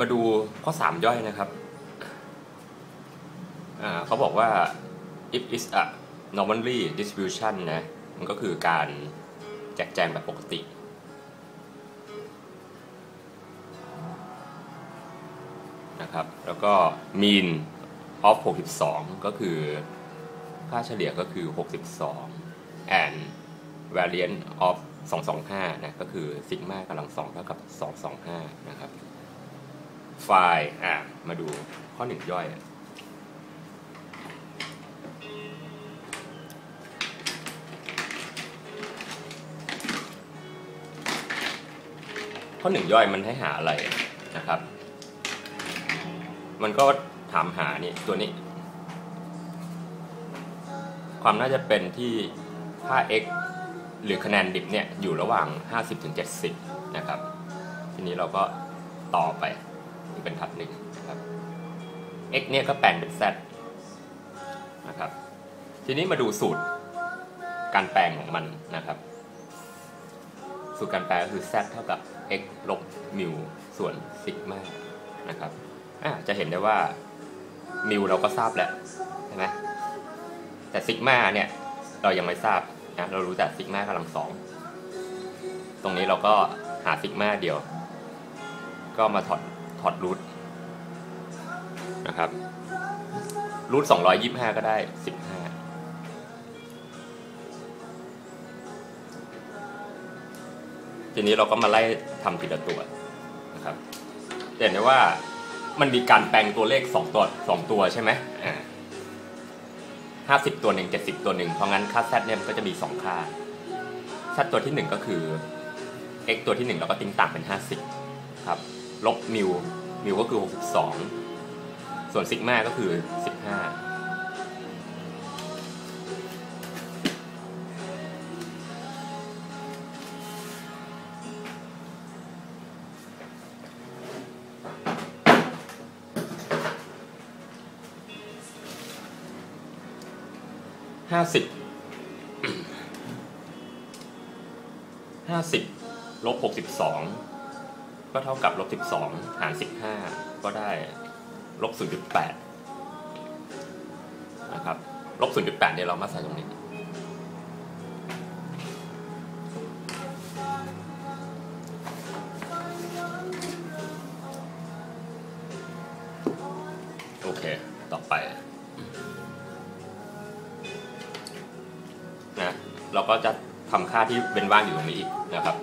มาดูข้อ 3 ย่อยนะครับเขาบอกว่า if is a normally distribution นะ มันก็คือการแจกแจงแบบปกติ นะครับ แล้วก็ mean of 62 ก็คือค่าเฉลี่ยก็คือ 62 and variance of 225 นะ ก็คือซิกมากำลัง2เท่ากับ 225 นะครับ ไฟล์อะมาดูข้อหนึ่งย่อย ข้อหนึ่งย่อยมันให้หาอะไรนะครับ มันก็ถามหานี่ตัวนี้ ความน่าจะเป็นที่ค่า x หรือคะแนนดิบเนี่ยอยู่ระหว่าง 50ถึง70 นะครับ ทีนี้เราก็ต่อไป เป็นทับหนึ่งนะครับ x เนี่ยก็แปลงเป็น z นะครับ ทีนี้มาดูสูตรการแปลงของมันนะครับ สูตรการแปลก็คือ z เท่ากับ x ลบมิวส่วนซิกมานะครับจะเห็นได้ว่ามิวเราก็ทราบแล้วใช่ไหมแต่ซิกมาเนี่ยเรายังไม่ทราบนะเรารู้แต่ซิกมากำลังสองตรงนี้เราก็หาซิกมาเดียว ก็มาถอด ถอดรูทนะครับรูท225ก็ได้15ทีนี้เราก็มาไล่ทำทีละตัวนะครับเห็นได้ว่ามันมีการแปลงตัวเลข2ตัว2ตัวใช่ไหมห้าสิบตัวหนึ่งเจ็ดสิบตัวหนึ่งเพราะงั้นค่า z เนี่ยมันก็จะมี2ค่า z ตัวที่1ก็คือ x ตัวที่1เราก็ติ้งต่างเป็น50ครับ ลบมิวมิวก็คือ 62 ส่วนซิกมาก็คือ 15ห้าสิบห้าสิบลบหกสิบสอง ก็เท่ากับลบสิบสองหารสิบห้าก็ได้ลบศูนย์จุดแปดนะครับ ลบศูนย์จุดแปดเนี่ยเรามาใส่ตรงนี้ โอเค ต่อไป นะ เราก็จะทำค่าที่เป็นว่างอยู่ตรงนี้อีกนะครับ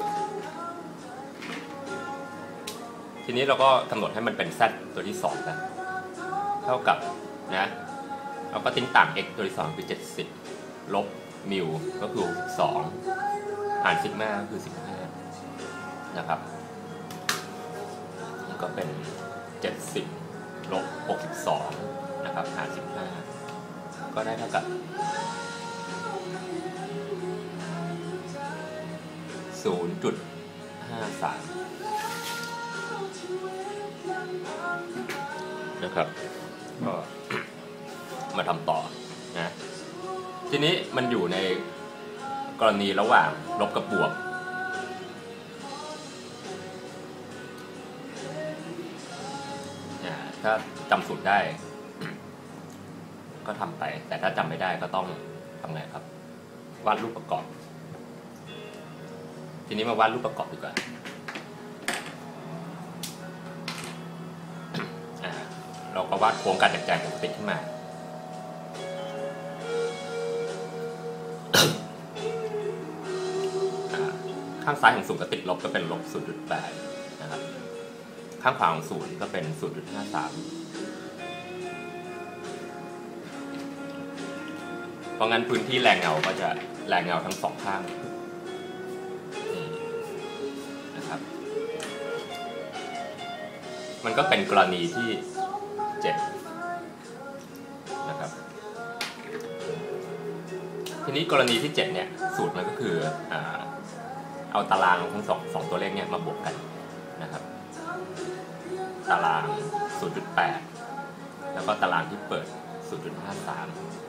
ทีนี้เราก็กำหนดให้มันเป็น z ตัวที่2นะเท่ากับนะเราก็ติ้งต่าง x ตัวที่2คือ 70 ลบมิวก็คือ2หารซิกมาก็คือ 15 นะครับนี่ก็เป็น 70 ลบ 62 นะครับหาร15 ก็ได้เท่ากับศู นย์จุดห้าสามนะครับก็มาทำต่อนะทีนี้มันอยู่ในกรณีระหว่างลบกับบวก ถ้าจำสูตรได้ ก็ทำไป แต่ถ้าจำไม่ได้ก็ต้องทำไงครับ วาดรูปประกอบ ทีนี้มาวาดรูปประกอบดีกว่าอ่า วาดโครงการแจกจ่ายปกติขึ้นมา ข้างซ้ายของศูนย์ก็ติดลบก็เป็นลบ0.8นะครับ ข้างขวาของศูนย์ก็เป็น 0.53เพราะงั้นพื้นที่แรงเงาก็จะแรงเงาทั้งสองข้างนะครับ มันก็เป็นกรณีที่ 7นะครับทีนี้กรณีที่ 7 เนี่ย สูตรมันก็คืออเอาตารางของทั้งสองสองตัวเลขเนี่ยมาบวกกันนะครับ ตาราง 0.8 แล้วก็ตารางที่เปิด 0.53